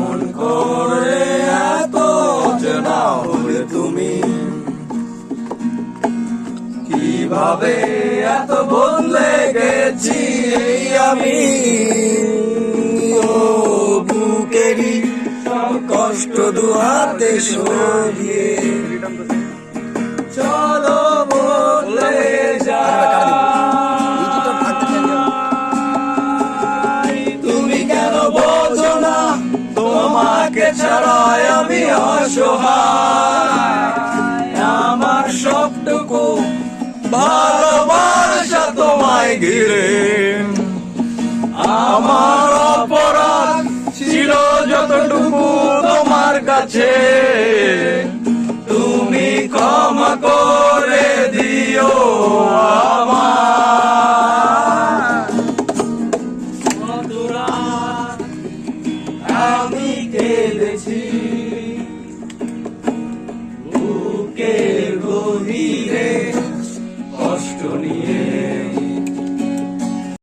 কেমন করে এত চেনা হলে তুমি। কীভাবে এত বদলে গেছি এই আমি? ও বুকেরই সব কষ্ট দুহাতে সরিয়ে তোমাকে ছাড়াই আমি অসহায়। আমার সবটুকু ভালোবাসা তোমায় ঘিরে। আমার অপরাধ ছিল যতটুকু তোমার কাছে। তুমি ক্ষমা করে দিও আমার কেঁদেছি বুকের গভীরে কষ্ট নিয়ে